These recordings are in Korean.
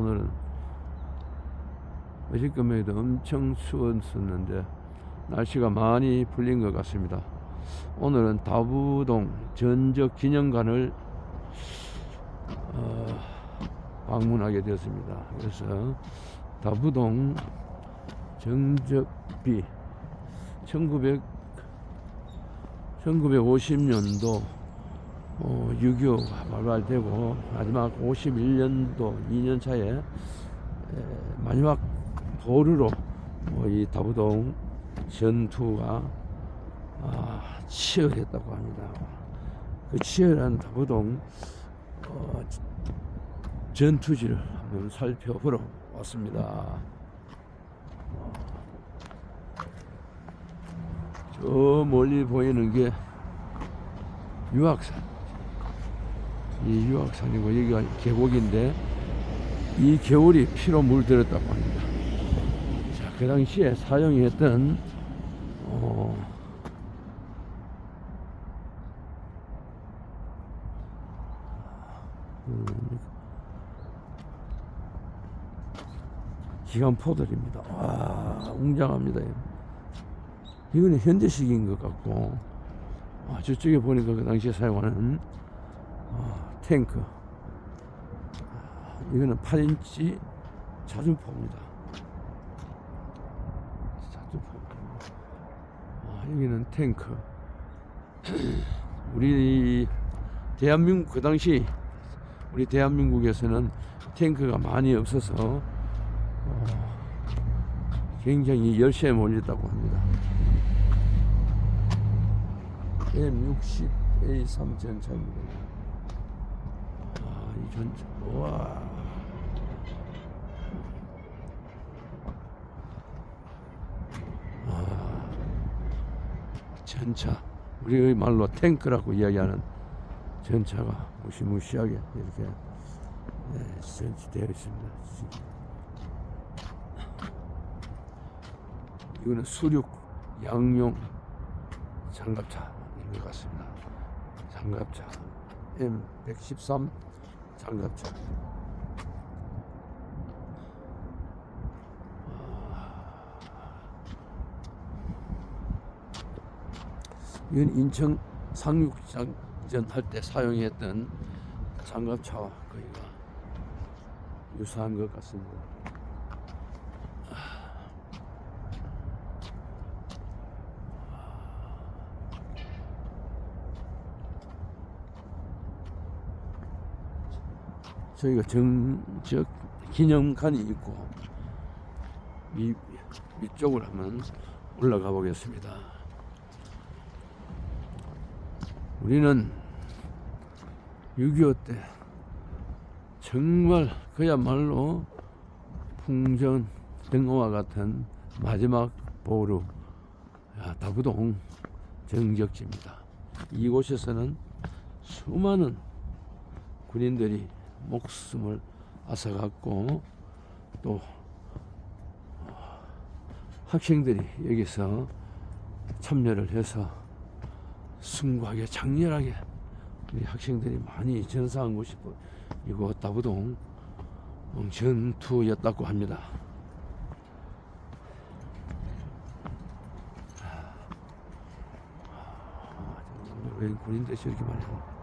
오늘은 어저께에도 엄청 추웠었는데 날씨가 많이 풀린 것 같습니다. 오늘은 다부동 전적 기념관을 어, 방문하게 되었습니다. 그래서 다부동 정적비 1900 1950년도 어, 6.25가 발발되고 마지막 51년도 2년 차에 에, 마지막 보루로 어, 이 다부동 전투가 아, 치열했다고 합니다. 그 치열한 다부동 어, 전투지를 한번 살펴보러 왔습니다. 저 멀리 보이는 게 유학산. 이 유학산이고 여기가 계곡인데 이 겨울이 피로 물들었다고 합니다. 자, 그 당시에 사용했던 어, 음, 기관포들입니다. 와, 웅장합니다. 이거는 현대식인 것 같고, 아, 저쪽에 보니까 그 당시에 사용하는 아, 탱크. 아, 이거는 8인치 자주포입니다. 자주포. 아, 여기는 탱크. 우리 대한민국 그 당시 우리 대한민국에서는 탱크가 많이 없어서 어, 굉장히 열세에 몰렸다고 합니다. M60A3 전차입니다. 아, 이 전차, 와. 아, 전차. 우리의 말로 탱크라고 이야기하는 전차가 무시무시하게 이렇게 네, 설치되어 있습니다. 이거는 수륙 양용 장갑차인 것 같습니다. 장갑차 M113 장갑차. 이건 인천 상륙작전 할 때 사용했던 장갑차와 거의가 유사한 것 같습니다. 저희가 정적 기념관이 있고 위, 위쪽을 한번 올라가 보겠습니다. 우리는 6.25 때 정말 그야말로 풍전 등호와 같은 마지막 보루 야, 다부동 정적지입니다. 이곳에서는 수많은 군인들이 목숨을 앗아갔고 또 학생들이 여기서 참여를 해서 숭고하게 장렬하게 우리 학생들이 많이 전사한 곳이 이곳 다부동 전투였다고 합니다. 왜 군인들이 저렇게 많이 하나?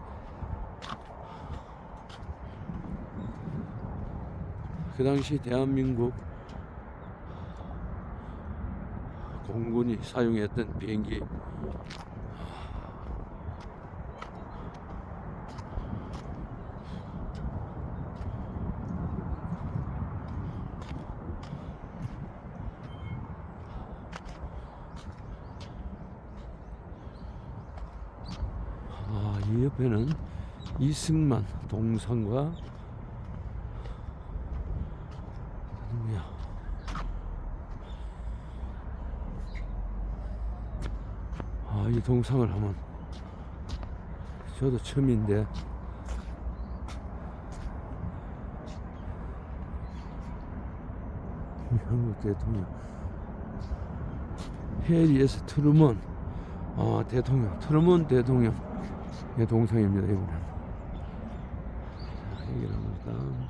그 당시 대한민국 공군이 사용했던 비행기. 아, 이 옆에는 이승만 동상과 누구야? 아, 이 동상을 한번 저도 처음인데 한국 대통령 해리에스 트루먼 아, 대통령 트루먼 대통령의 동상입니다 자, 여기를 한번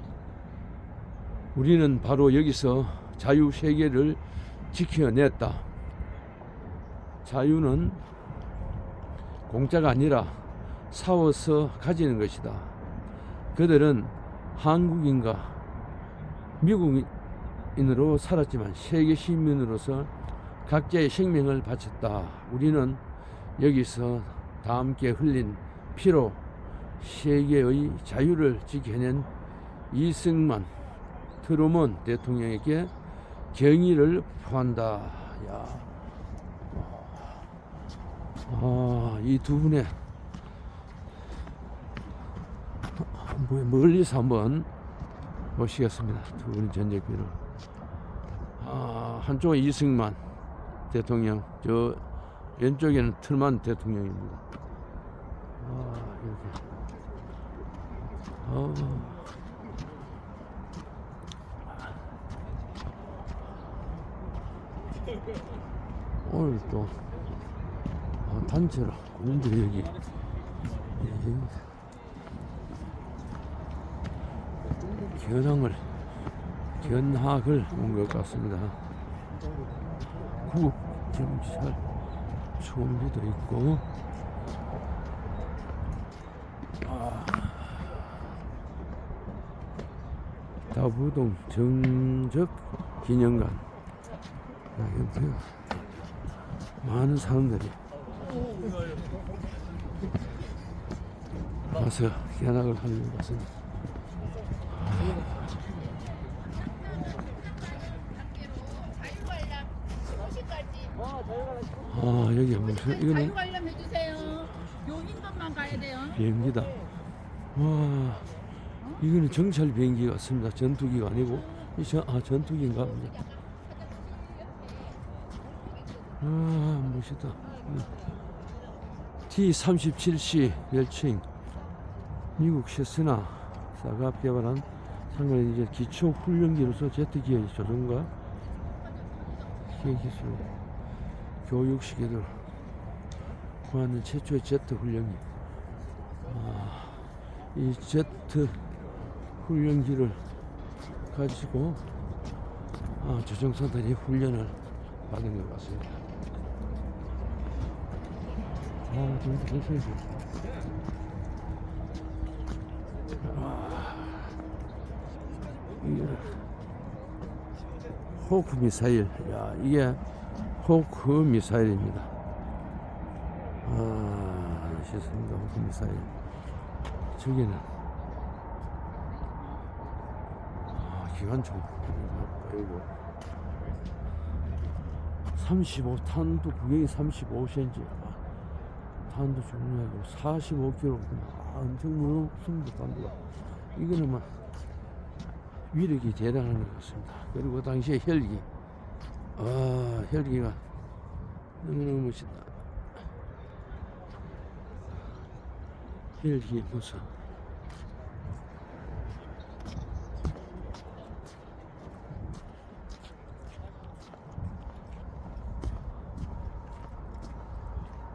우리는 바로 여기서 자유 세계를 지켜냈다. 자유는 공짜가 아니라 싸워서 가지는 것이다. 그들은 한국인과 미국인으로 살았지만 세계 시민으로서 각자의 생명을 바쳤다. 우리는 여기서 다 함께 흘린 피로 세계의 자유를 지켜낸 이승만 트루먼 대통령에게 경의를 표한다. 야. 아, 이 두 분의 뭐, 멀리서 한번 보시겠습니다. 두 분의 전적비를. 아, 한쪽은 이승만 대통령, 저 왼쪽에는 트루먼 대통령입니다. 아, 이렇게. 아. 오늘 또 아, 단체로 군인들이 여기. 예, 견항을 견학을 온 것 같습니다. 구급 경찰 총리도 있고. 아, 다부동 정적 기념관. 아, 여기 많은 사람들이 와서 견학을 하는 것 같습니다. 아 여기 무슨 이거는 자유 관람 해주세요. 요 인도만 가야 돼요. 비행기다. 와 이거는 정찰 비행기 같습니다. 전투기가 아니고 이 전, 아 전투기인가 보다. 아 멋있다. T-37C 멸칭 미국 셰스나사가 개발한 상관의 이제 기초 훈련기로서 제트기의 조종과 기계 기술 교육 시계를 구하는 최초의 제트 훈련기. 아, 이 제트 훈련기를 가지고 아, 조종사들이 훈련을 받은 것 같습니다. 아. 아, 이게 호크 미사일. 야, 이게 호크 미사일입니다. 아, 시스템과 호크 미사일. 저기는 아, 기관총 그리고 35탄도 구경이 35cm 탄도 중요하고 45kg 아, 엄청 무겁습니다 탄도가 이거는 막 위력이 대단한 것 같습니다. 그리고 당시에 헬기. 아 헬기가 너무너무 멋있다. 헬기 모습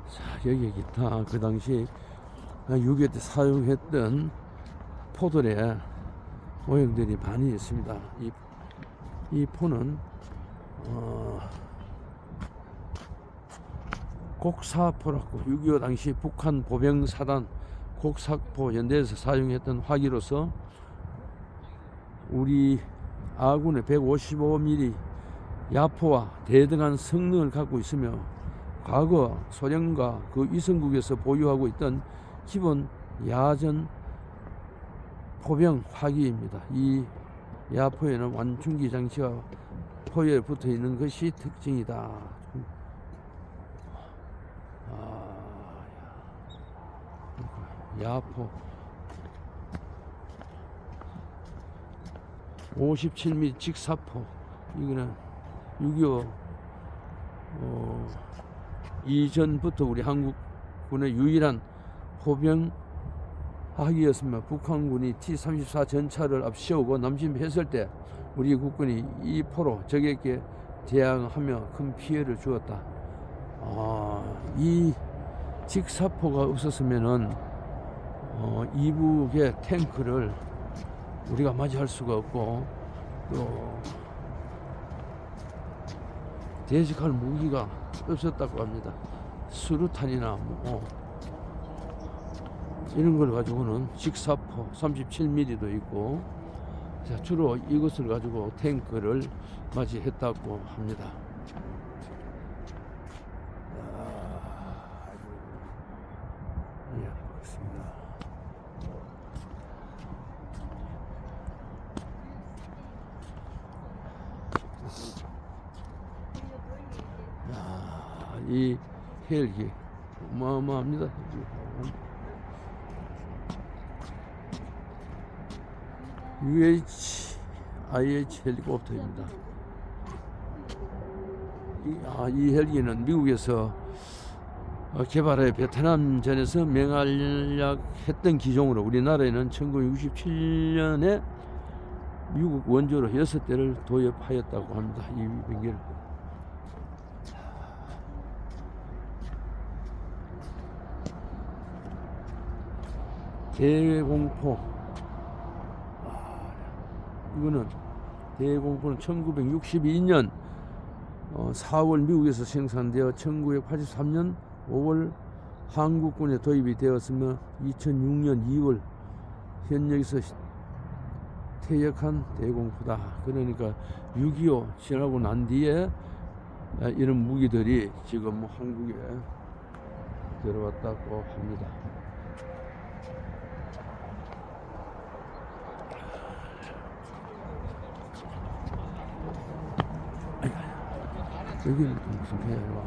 자 여기 기타 그 당시 6.25 때 사용했던 포들의 모형들이 많이 있습니다. 이, 이 포는 어, 곡사포라고 6.25 당시 북한 보병사단 곡사포 연대에서 사용했던 화기로서 우리 아군의 155mm 야포와 대등한 성능을 갖고 있으며 과거 소련과 그 위성국에서 보유하고 있던 기본 야전 포병 화기입니다. 이 야포에는 완충기 장치가 포에 붙어 있는 것이 특징이다. 아, 야. 야포 57mm 직사포 이거는 6.25 어, 이전부터 우리 한국군의 유일한 포병 학이었으며 북한군이 T-34 전차를 앞세우고 남침했을 때 우리 국군이 이 포로 적에게 대항하며 큰 피해를 주었다. 아, 이 직사포가 없었으면은 어, 이북의 탱크를 우리가 맞이할 수가 없고 또 대식할 무기가 없었다고 합니다. 수류탄이나 뭐 이런 걸 가지고는 직사포 37mm도 있고 자, 주로 이것을 가지고 탱크를 맞이했다고 합니다. 아, 예, 그렇습니다. 야, 이 헬기 어마어마합니다. UH, IH 헬리콥터입니다. 이, 아, 이 헬기는 미국에서 어, 개발해 베트남전에서 맹활약했던 기종으로 우리나라에는 1967년에 미국 원조로 여섯 대를 도입하였다고 합니다. 이 비행기를. 대공포. 아, 이거는 대공포는 1962년 어, 4월 미국에서 생산되어 1983년 5월 한국군에 도입이 되었으며 2006년 2월 현역에서 시- 퇴역한 대공포다. 그러니까 6.25 지나고 난 뒤에 아, 이런 무기들이 지금 한국에 들어왔다고 합니다. 여기는 또 무슨 배야 와.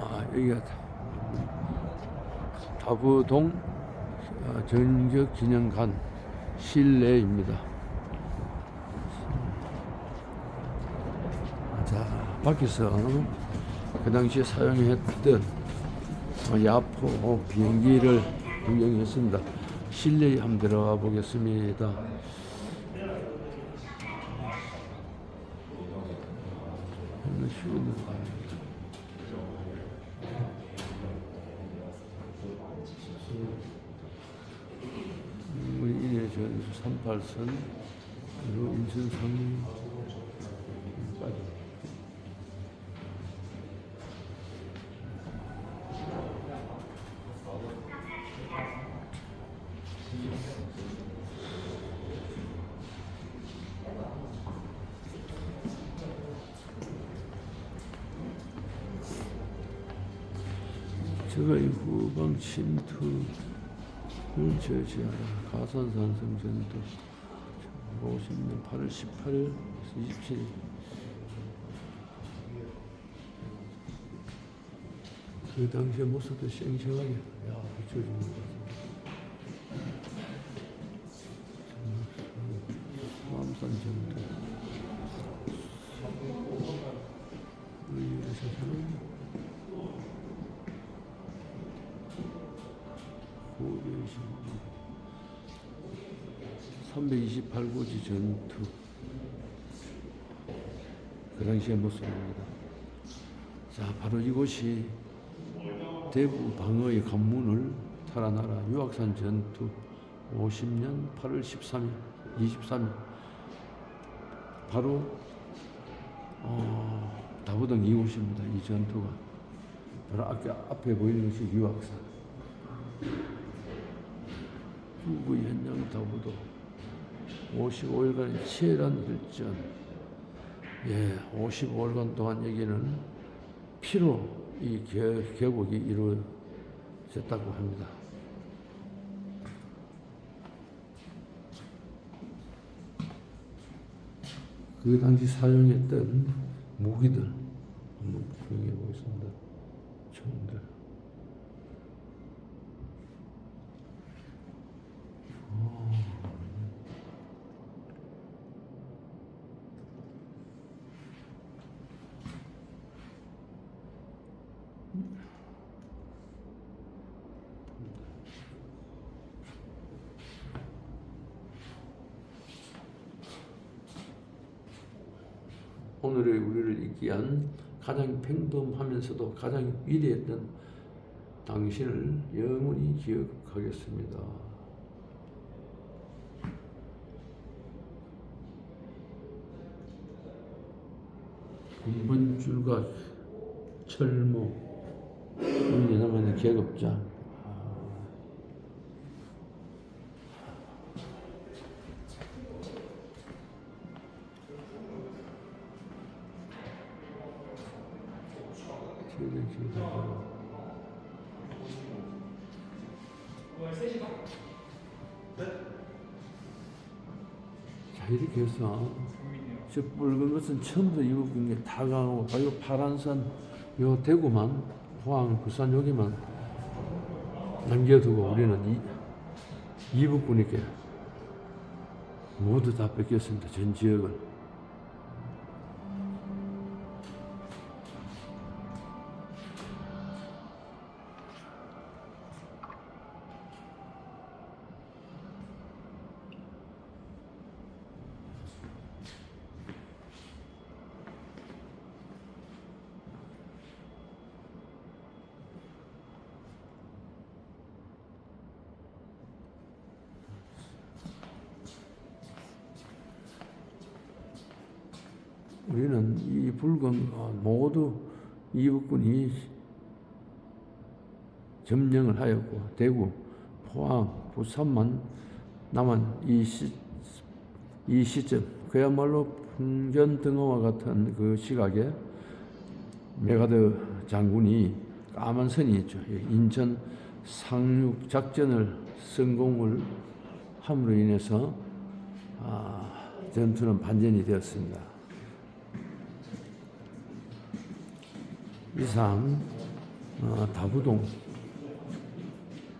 아 여기가 다부동 어, 전적 기념관 실내입니다. 자 밖에서 그 당시에 사용했던 어, 야포 비행기를 구경했습니다. 실내에 한번 들어가 보겠습니다. 우리 인해 전수 38선 그리고 인천상 빠 저의 후방 침투를 저지하라. 가산산성 전투 50년 8월 18일 27일. 그 당시의 모습도 쌩쌩하게. 야 같습니다 328고지 전투. 그 당시의 모습입니다. 자 바로 이곳이 대구 방어의 관문을 탈환하라. 유학산 전투. 50년 8월 13일 23일. 바로 어, 다부동 이곳입니다. 이 전투가. 바로 앞에, 앞에 보이는 것이 유학산. 후구 현장 다부도 55일간 치열한 일전 예, 55일간 동안 여기는 피로 이 개, 개국이 이루어졌다고 합니다. 그 당시 사용했던 무기들 한번 구경해 보겠습니다. 총들. 평범하면서도 가장 위대했던 당신을 영원히 기억하겠습니다. 이번 줄과 철모 우리 남아있는 계급자 해서 저 붉은 것은 전부 이북군 게다 가고 요 파란선 요 대구만 포항 부산 여기만 남겨두고 우리는 이 이북군에게 모두 다 뺏겼습니다 전 지역을 우리는 이 붉은 어, 모두 이북군이 점령을 하였고 대구, 포항, 부산만 남은 이, 시, 이 시점 그야말로 풍전등화와 같은 그 시각에 메가드 장군이 까만 선이 있죠. 이 인천 상륙 작전을 성공을 함으로 인해서 아, 전투는 반전이 되었습니다. 이상 어, 다부동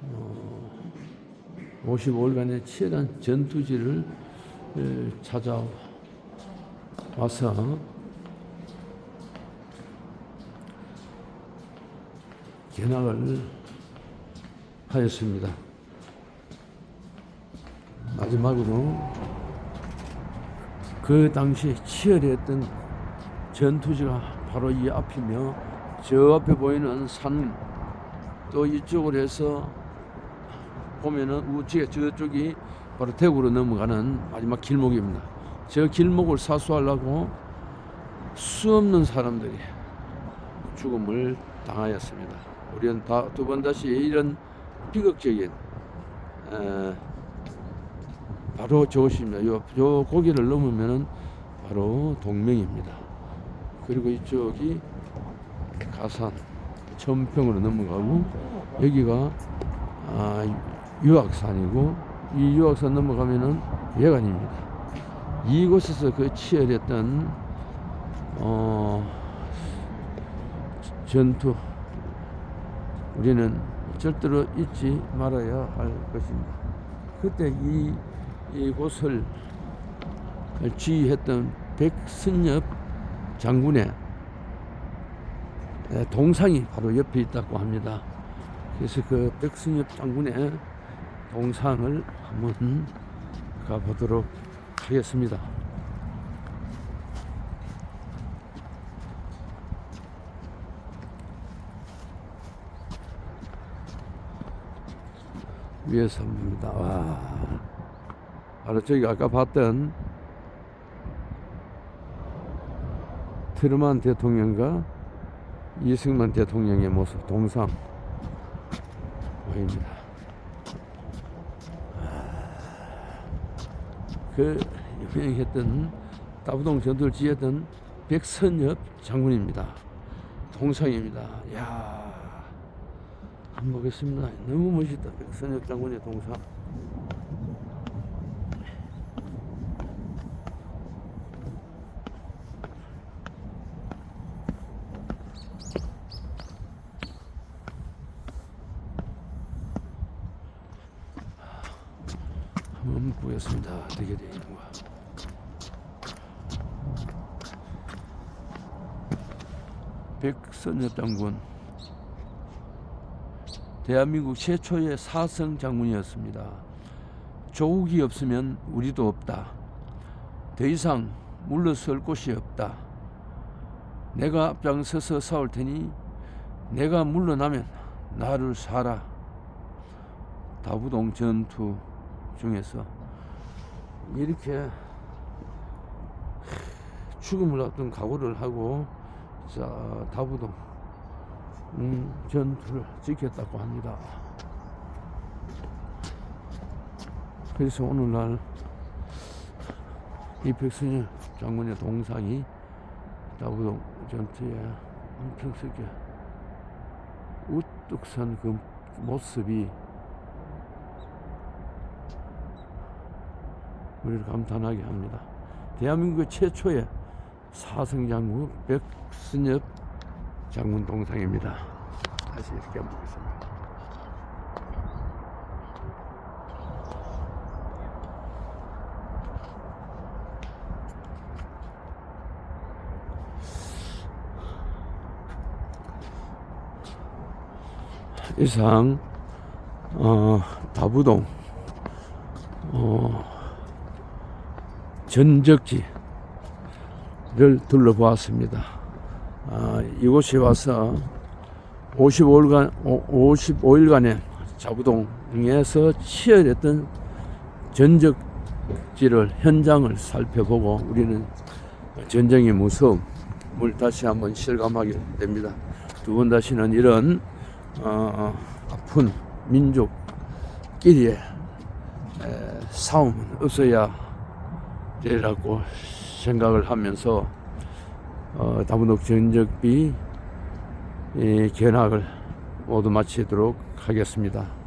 어, 55일간의 치열한 전투지를 에, 찾아와서 견학을 하였습니다. 마지막으로 그 당시 치열했던 전투지가 바로 이 앞이며 저 앞에 보이는 산 또 이쪽으로 해서 보면은 우측에 저쪽이 바로 대구로 넘어가는 마지막 길목입니다. 저 길목을 사수하려고 수 없는 사람들이 죽음을 당하였습니다. 우리는 두 번 다시 이런 비극적인 에, 바로 저것입니다. 요, 요 고개를 넘으면은 바로 동명입니다. 그리고 이쪽이 가산 천평으로 넘어가고 여기가 아, 유악산이고 이 유악산 넘어가면은 예관입니다. 이곳에서 그 치열했던 어, 전투 우리는 절대로 잊지 말아야 할 것입니다. 그때 이 이곳을 지휘했던 백승엽 장군의 에, 동상이 바로 옆에 있다고 합니다. 그래서 그 백승엽 장군의 동상을 한번 가보도록 하겠습니다. 위에서 봅니다. 와. 바로 저기 아까 봤던 트루만 대통령과 이승만 대통령의 모습 동상 보입니다. 그 유명했던 따부동 전투를 지었던 백선엽 장군입니다. 동상입니다. 야, 한번 보겠습니다. 너무 멋있다. 백선엽 장군의 동상. 한번 보겠습니다. 되게 되는 거. 백선엽 장군. 대한민국 최초의 사성 장군이었습니다. 조국이 없으면 우리도 없다. 더 이상 물러설 곳이 없다. 내가 앞장서서 싸울 테니 내가 물러나면 나를 사라. 다부동 전투 중에서 이렇게 죽음을 앞둔 각오를 하고 자 다부동 음, 전투를 지켰다고 합니다. 그래서 오늘날 이 백승열 장군의 동상이 다부동 전투에 엄청스럽게 우뚝 선 그 모습이 우리를 감탄하게 합니다. 대한민국 최초의 사성 장군 백승엽 장군 동상입니다. 다시 이렇게 한번 보겠습니다. 이상 어, 다부동 어, 전적지를 둘러보았습니다. 아, 이곳에 와서 55일간 55일간의 자부동에서 치열했던 전적지를 현장을 살펴보고 우리는 전쟁의 무서움을 다시 한번 실감하게 됩니다. 두 번 다시는 이런 어, 아픈 민족끼리의 에, 싸움은 없어야 되 라고 생각을 하면서 어, 다문옥 전적비 이 견학을 모두 마치도록 하겠습니다.